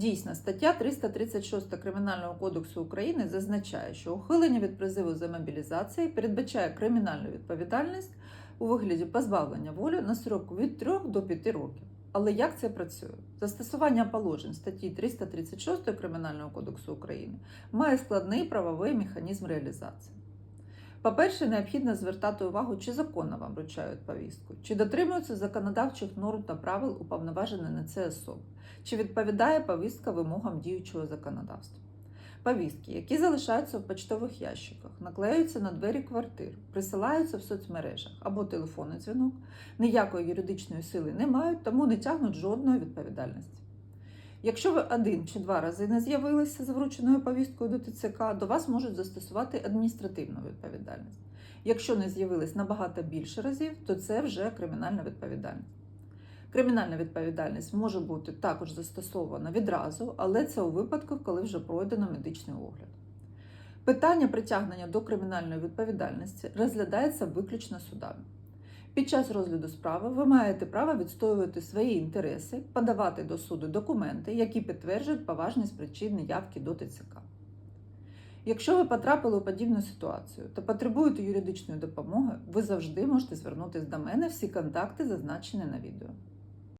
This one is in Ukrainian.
Дійсно, стаття 336 Кримінального кодексу України зазначає, що ухилення від призиву за мобілізації передбачає кримінальну відповідальність у вигляді позбавлення волі на срок від 3 до 5 років. Але як це працює? Застосування положень статті 336 Кримінального кодексу України має складний правовий механізм реалізації. По-перше, необхідно звертати увагу, чи законно вам вручають повістку, чи дотримуються законодавчих норм та правил уповноважені на це особи, чи відповідає повістка вимогам діючого законодавства. Повістки, які залишаються в почтових ящиках, наклеюються на двері квартир, присилаються в соцмережах або телефонний дзвінок, ніякої юридичної сили не мають, тому не тягнуть жодної відповідальності. Якщо ви один чи два рази не з'явилися з врученою повісткою до ТЦК, до вас можуть застосувати адміністративну відповідальність. Якщо не з'явились набагато більше разів, то це вже кримінальна відповідальність. Кримінальна відповідальність може бути також застосована відразу, але це у випадку, коли вже пройдено медичний огляд. Питання притягнення до кримінальної відповідальності розглядається виключно судами. Під час розгляду справи ви маєте право відстоювати свої інтереси, подавати до суду документи, які підтверджують поважність причин неявки до ТЦК. Якщо ви потрапили у подібну ситуацію та потребуєте юридичної допомоги, ви завжди можете звернутися до мене всі контакти зазначені на відео.